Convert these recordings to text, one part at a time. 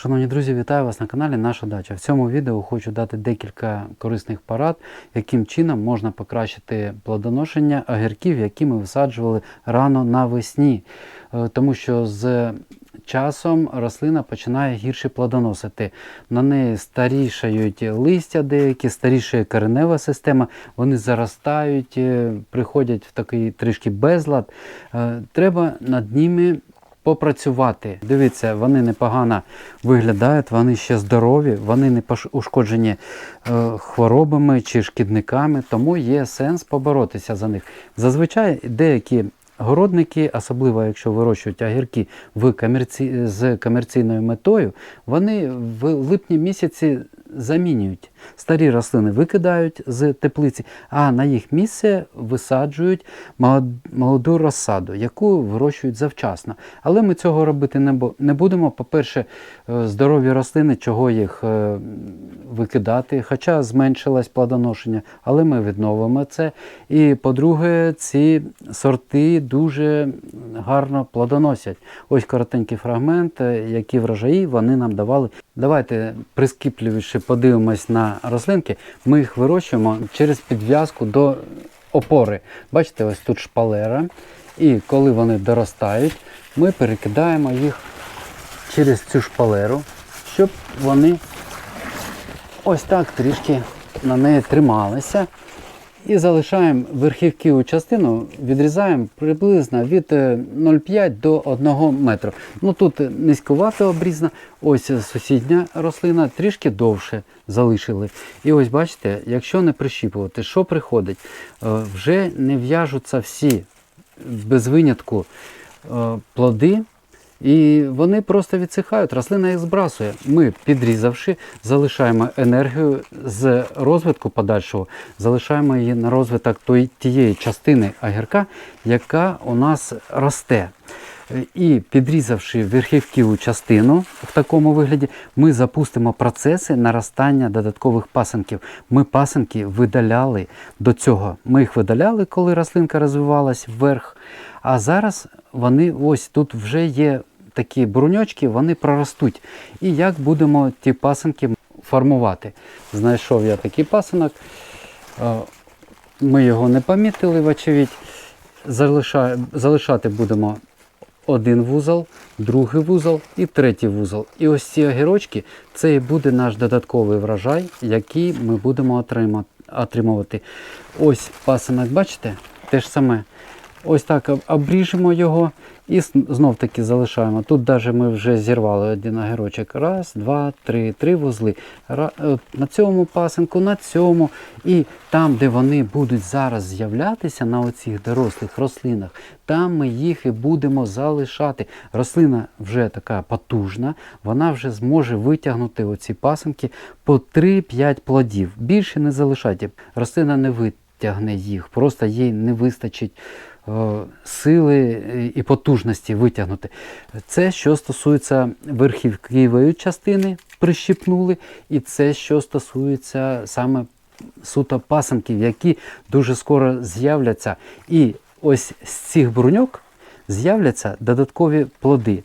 Шановні друзі, вітаю вас на каналі Наша Дача. В цьому відео хочу дати декілька корисних порад, яким чином можна покращити плодоношення огірків, які ми висаджували рано навесні. Е, Тому що з часом рослина починає гірше плодоносити. На неї старішають листя деякі, старішає коренева система, вони заростають, е, приходять в такий трішки безлад. Е, Треба над ними попрацювати. Дивіться, вони непогано виглядають, вони ще здорові, вони не ушкоджені е, хворобами чи шкідниками, тому є сенс поборотися за них. Зазвичай деякі городники, особливо якщо вирощують огірки в комерці... з комерційною метою, вони в липні місяці замінюють. Старі рослини викидають з теплиці, а на їх місце висаджують молоду розсаду, яку вирощують завчасно. Але ми цього робити не бу- не будемо. По-перше, е, здорові рослини, чого їх е, викидати, хоча зменшилось плодоношення, але ми відновимо це. І по-друге, ці сорти дуже гарно плодоносять. Ось коротенький фрагмент, е, які врожаї вони нам давали. Давайте прискіпливіше подивимось на рослинки. Ми їх вирощуємо через підв'язку до опори. Бачите, ось тут шпалера. І коли вони доростають, ми перекидаємо їх через цю шпалеру, щоб вони ось так трішки на неї трималися. І залишаємо верхівківу частину, відрізаємо приблизно від е, 0,5 до 1 метру. Ну тут низькувато обрізана, ось сусідня рослина трішки довше залишили. І ось бачите, якщо не прищіпувати, що приходить? Е, Вже не в'яжуться всі без винятку е, плоди. І вони просто відсихають, рослина їх збрасує. Ми, підрізавши, залишаємо енергію з розвитку подальшого, залишаємо її на розвиток тієї частини огірка, яка у нас росте. І підрізавши верхівківу частину в такому вигляді, ми запустимо процеси наростання додаткових пасенків. Ми пасенки видаляли до цього. Ми їх видаляли, коли рослинка розвивалась вверх. А зараз вони ось тут вже є такі бруньочки, вони проростуть. І як будемо ті пасенки формувати? Знайшов я такий пасинок. Е, Ми його не помітили, вочевидь. Залишати будемо один вузол, другий вузол і третій вузол. І ось ці огірочки це і буде наш додатковий врожай, який ми будемо отримувати. Ось пасинок, бачите? Те ж саме. Ось так обріжемо його і знов таки залишаємо. Тут навіть ми вже зірвали один огірочок. Раз, два, три, три вузли. На цьому пасинку, на цьому. І там, де вони будуть зараз з'являтися на оцих дорослих рослинах, там ми їх і будемо залишати. Рослина вже така потужна, вона вже зможе витягнути оці пасинки по 3-5 плодів. Більше не залишайте. Рослина не витягне їх, просто їй не вистачить е, сили е, і потужності витягнути. Це що стосується верхівківої частини, прищипнули, і це що стосується саме суто пасанків, які дуже скоро з'являться. І ось з цих бруньок з'являться додаткові плоди.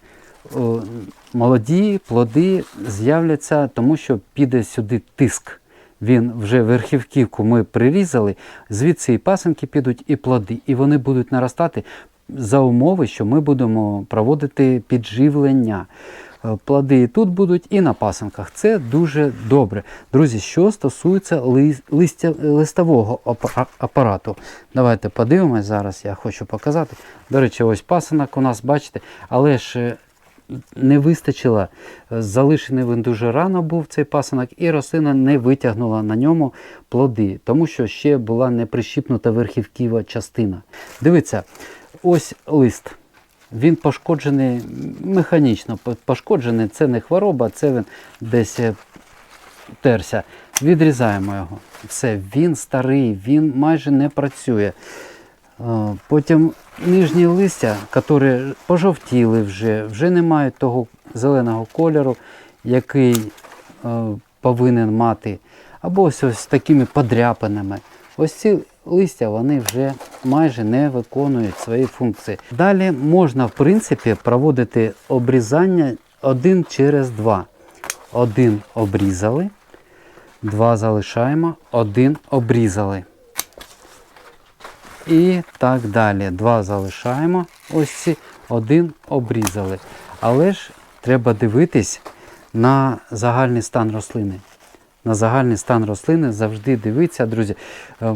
Молоді плоди з'являться, тому що піде сюди тиск. Він вже верхівківку ми прирізали, звідси і пасенки підуть, і плоди, і вони будуть наростати за умови, що ми будемо проводити підживлення. Е, Плоди і тут будуть, і на пасенках. Це дуже добре. Друзі, що стосується листя, листового апарату. Давайте подивимось зараз, я хочу показати. До речі, ось пасенок у нас, бачите, але ж е, не вистачило. Залишений він дуже рано був цей пасинок, і рослина не витягнула на ньому плоди, тому що ще була не прищіпнута верхівківа частина. Дивіться, ось лист. Він пошкоджений механічно. Пошкоджений це не хвороба, це він десь е, терся. Відрізаємо його. Все, він старий, він майже не працює. Е, Потім нижні листя, які пожовтіли вже, вже не мають того зеленого кольору, який е, повинен мати. Або ось, ось з такими подряпинами. Ось ці листя вони вже майже не виконують свої функції. Далі можна, в принципі, проводити обрізання один через два. один обрізали, два залишаємо, один обрізали. І так далі. Два залишаємо, ось ці, один обрізали. Але ж треба дивитись на загальний стан рослини. На загальний стан рослини завжди дивитися, друзі. Е,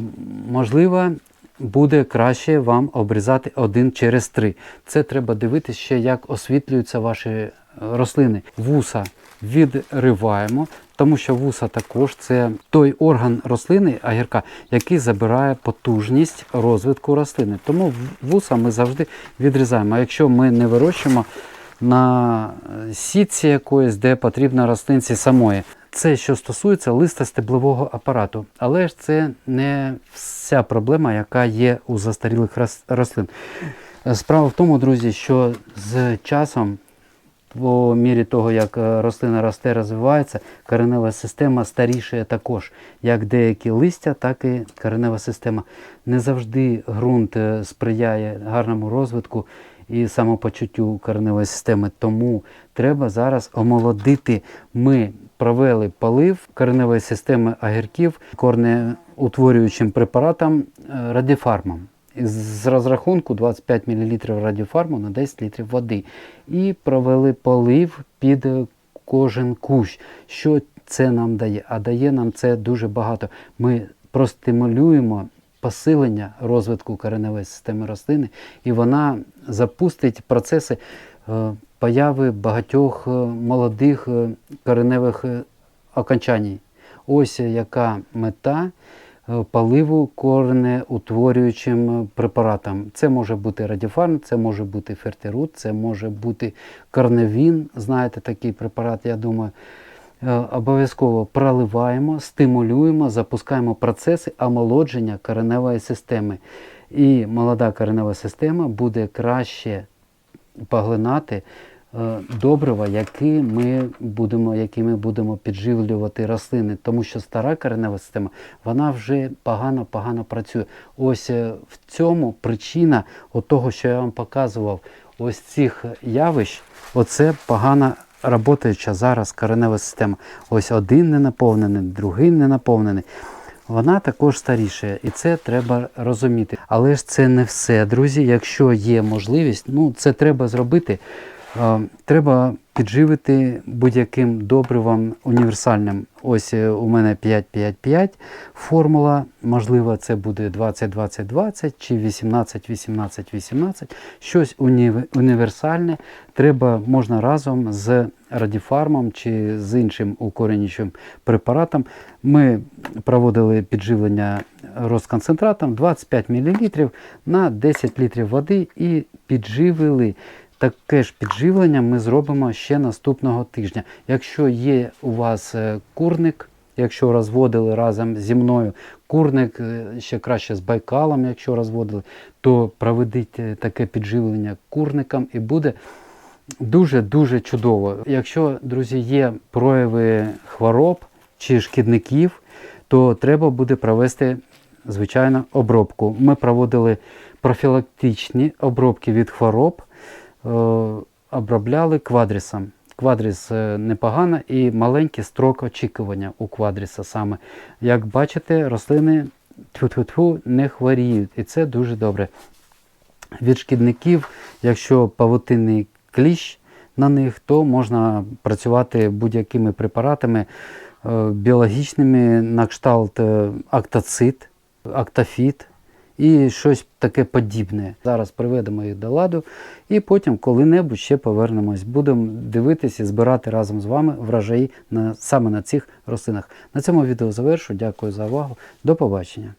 Можливо, буде краще вам обрізати один через три. Це треба дивитися ще, як освітлюються ваші е, рослини. Вуса відриваємо, тому що вуса також це той орган рослини, агірка, який забирає потужність розвитку рослини. Тому вуса ми завжди відрізаємо. А якщо ми не вирощуємо на сітці якоїсь, де потрібна рослинці самої. Це що стосується листостеблового апарату, але ж це не вся проблема, яка є у застарілих рослин. Справа в тому, друзі, що з часом, по мірі того, як е, рослина росте, розвивається, коренева система старішає також. Як деякі листя, так і коренева система. Не завжди ґрунт е, сприяє гарному розвитку і самопочуттю кореневої системи. Тому треба зараз омолодити. Ми провели полив кореневої системи огірків корнеутворюючим препаратом е, радіфармом. З розрахунку 25 мл радіофарму на 10 літрів води. І провели полив під кожен кущ. Що це нам дає? А дає нам це дуже багато. Ми простимулюємо посилення розвитку кореневої системи рослини, і вона запустить процеси е, появи багатьох е, молодих е, кореневих окончаній. Ось яка мета поливу коренеутворюючим е, препаратом. Це може бути радіфарм, це може бути фертирут, це може бути корневін. Знаєте такий препарат, я думаю. Е, Обов'язково проливаємо, стимулюємо, запускаємо процеси омолодження кореневої системи. І молода коренева система буде краще поглинати добрива, які ми будемо, які ми будемо підживлювати рослини, тому що стара коренева система вона вже погано-погано працює. Ось е, в цьому причина того, що я вам показував, ось цих явищ, оце погана работаюча зараз коренева система. Ось один не наповнений, другий не наповнений. Вона також старішає, і це треба розуміти. Але ж це не все, друзі. Якщо є можливість, ну це треба зробити. Треба підживити будь-яким добривом універсальним. Ось е, у мене 5-5-5 формула. Можливо, це буде 20-20-20 чи 18-18-18. Щось уні- універсальне. Треба можна разом з радіфармом чи з іншим укоренюючим препаратом. Ми проводили підживлення розконцентратом 25 мл на 10 літрів води і підживили. Таке ж підживлення ми зробимо ще наступного тижня. Якщо є у вас е, курник, якщо розводили разом зі мною курник, е, ще краще з байкалом, якщо розводили, то проведіть е, таке підживлення курникам і буде дуже-дуже чудово. Якщо, друзі, є прояви хвороб чи шкідників, то треба буде провести, звичайно, обробку. Ми проводили профілактичні обробки від хвороб, обробляли квадрісом. Квадріс е, непогано і маленький строк очікування у квадріса саме. Як бачите, рослини тьфу-тьфу-тьфу не хворіють, і це дуже добре. Від шкідників, якщо павутинний кліщ на них, то можна працювати будь-якими препаратами е, біологічними на кшталт е, актацит, актофіт і щось таке подібне. Зараз приведемо їх до ладу і потім коли-небудь ще повернемось. Будемо дивитися збирати разом з вами врожаї на, саме на цих рослинах. На цьому відео завершу. Дякую за увагу. До побачення.